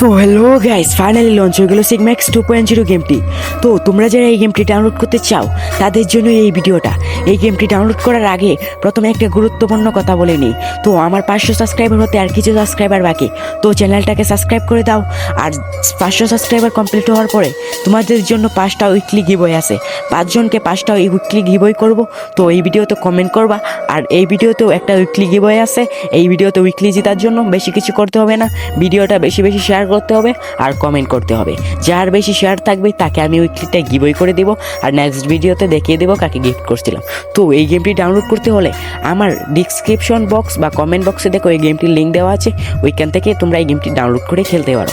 তো hello guys finally launch হয়ে গেল সিগম্যাক্স টু পয়েন্ট জিরো গেমটি তো তোমরা যারা এই গেমটি ডাউনলোড করতে চাও, তাদের জন্য এই ভিডিওটা। এই গেমটি ডাউনলোড করার আগে প্রথমে একটা গুরুত্বপূর্ণ কথা বলে নিই। তো আমার পাঁচশো সাবস্ক্রাইবার হতে আর কিছু সাবস্ক্রাইবার বাকি। তো চ্যানেলটাকে সাবস্ক্রাইব করে দাও। আর পাঁচশো সাবস্ক্রাইবার কমপ্লিট হওয়ার পরে তোমাদের জন্য পাঁচটা উইকলি গিবই আছে। পাঁচজনকে পাঁচটা উইকলি গিবই করব। তো এই ভিডিওতে কমেন্ট করবা। আর এই ভিডিওতেও একটা উইকলি গিবই আছে। এই ভিডিওতে উইকলি জেতার জন্য বেশি কিছু করতে হবে না। ভিডিওটা বেশি বেশি শেয়ার করতে হবে আর কমেন্ট করতে হবে। যার বেশি শেয়ার থাকবে তাকে আমি ওই উইকলিটা গিবই করে দেবো আর নেক্সট ভিডিওতে দেখিয়ে দেবো কাকে গিফট করছিলাম। তো এই গেমটি ডাউনলোড করতে হলে আমার ডিসক্রিপশন বক্স বা কমেন্ট বক্সে দেখো এই গেমটির লিঙ্ক দেওয়া আছে, ওইখান থেকে তোমরা এই গেমটি ডাউনলোড করে খেলতে পারো।